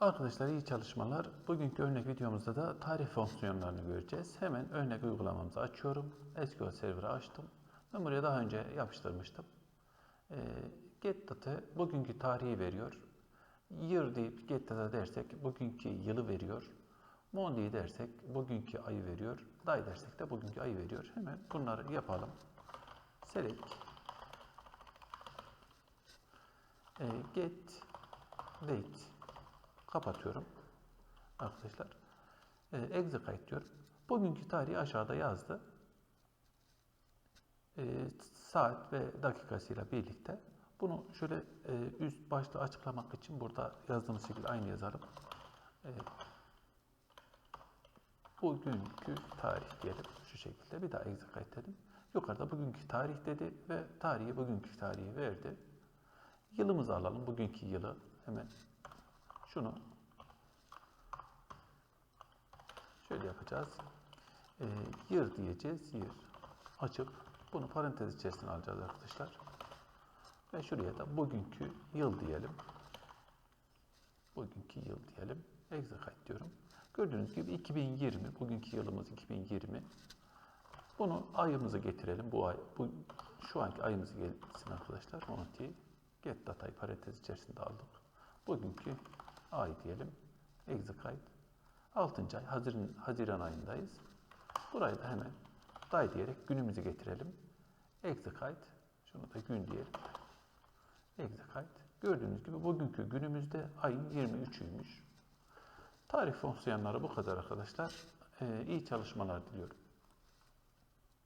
Arkadaşlar iyi çalışmalar. Bugünkü örnek videomuzda da tarih fonksiyonlarını göreceğiz. Hemen örnek uygulamamızı açıyorum. SQL Server'ı açtım. Ben buraya daha önce yapıştırmıştım. Ee, get data bugünkü tarihi veriyor. Year deyip get data dersek bugünkü yılı veriyor. Monday dersek bugünkü ayı veriyor. Day dersek de bugünkü ayı veriyor. Hemen bunları yapalım. Select Ee, get date kapatıyorum arkadaşlar. Ee, execute diyorum. Bugünkü tarihi aşağıda yazdı. Ee, saat ve dakikasıyla birlikte. Bunu şöyle e, üst başta açıklamak için burada yazdığımız şekilde aynı yazalım. Ee, bugünkü tarih diyelim şu şekilde. Bir daha execute edelim. Yukarıda bugünkü tarih dedi ve tarihi bugünkü tarihi verdi. Yılımızı alalım. Bugünkü yılı hemen şunu şöyle yapacağız. Ee, year diyeceğiz. Year açıp bunu parantez içerisine alacağız arkadaşlar. Ve şuraya da bugünkü yıl diyelim. Bugünkü yıl diyelim. Execute diyorum. Gördüğünüz gibi 2020. Bugünkü yılımız 2020. Bunu ayımızı getirelim. Bu ay, bu şu anki ayımızı gelsin arkadaşlar. Monty get datayı parantez içerisinde aldık. Bugünkü ay diyelim. Execute. 6. ay Haziran, Haziran ayındayız. Burayı da hemen day diyerek günümüzü getirelim. Execute. Şunu da gün diyelim. Execute. Gördüğünüz gibi bugünkü günümüzde ayın 23'üymüş. Tarih fonksiyonları bu kadar arkadaşlar. Ee, iyi çalışmalar diliyorum.